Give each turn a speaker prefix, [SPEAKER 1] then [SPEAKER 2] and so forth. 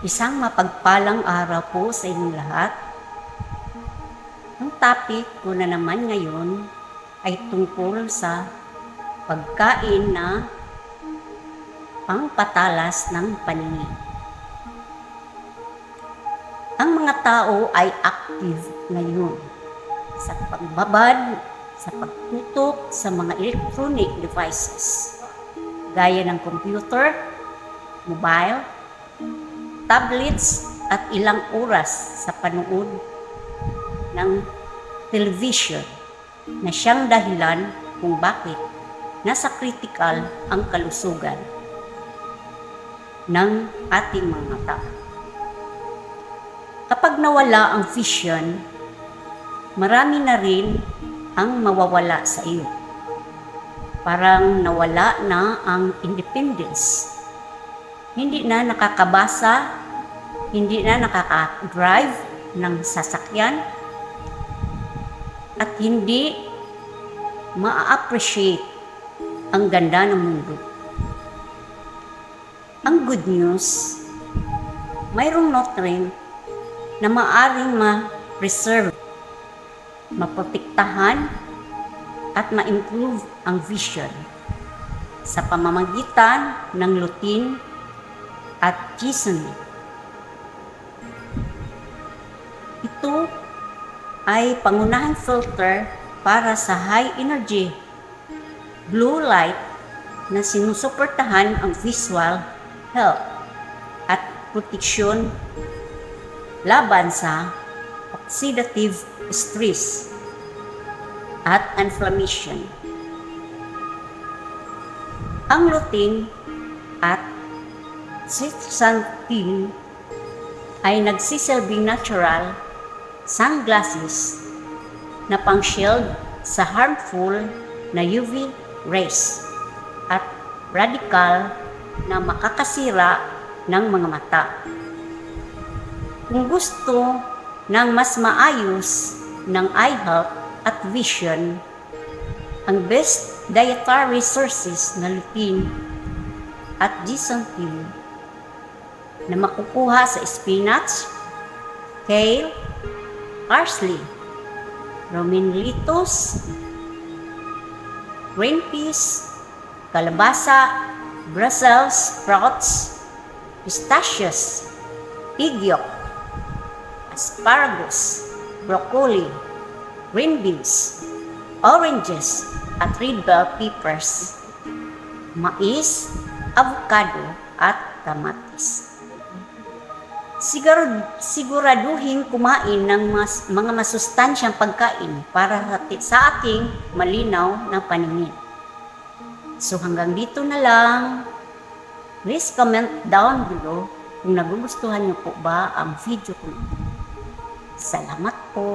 [SPEAKER 1] Isang mapagpalang araw po sa inyong lahat. Ang topic ko na naman ngayon ay tungkol sa pagkain na pangpatalas ng paningin. Ang mga tao ay active ngayon sa pagbabad, sa pagtutok sa mga electronic devices gaya ng computer, mobile, tablets at ilang oras sa panood ng television na siyang dahilan kung bakit nasa critical ang kalusugan ng ating mga mata. Kapag nawala ang vision, marami na rin ang mawawala sa iyo. Parang nawala na ang independence hindi na nakakabasa, hindi na nakaka-drive ng sasakyan, at hindi ma-appreciate ang ganda ng mundo. Ang good news, mayroong nutrient na maaring ma-preserve, maprotektahan, at ma-improve ang vision sa pamamagitan ng lutein at Jason. Ito ay pangunahing filter para sa high energy blue light na sinusuportahan ang visual health at proteksyon laban sa oxidative stress at inflammation. Ang lutein at zeaxanthin ay nagsisilbing natural sunglasses na pang-shield sa harmful na UV rays at radical na makakasira ng mga mata. Kung gusto ng mas maayos ng eye health at vision, ang best dietary sources na lutein at zeaxanthin na makukuha sa spinach, kale, parsley, romaine lettuce, green peas, kalabasa, Brussels sprouts, pistachios, pig asparagus, broccoli, green beans, oranges, at red bell peppers, mais, avocado, at kamatis. Sigurad, siguraduhin kumain ng mas, mga masustansyang pagkain para sa ating malinaw na paningin. So hanggang dito na lang. Please comment down below kung nagugustuhan niyo po ba ang video ko. Salamat po.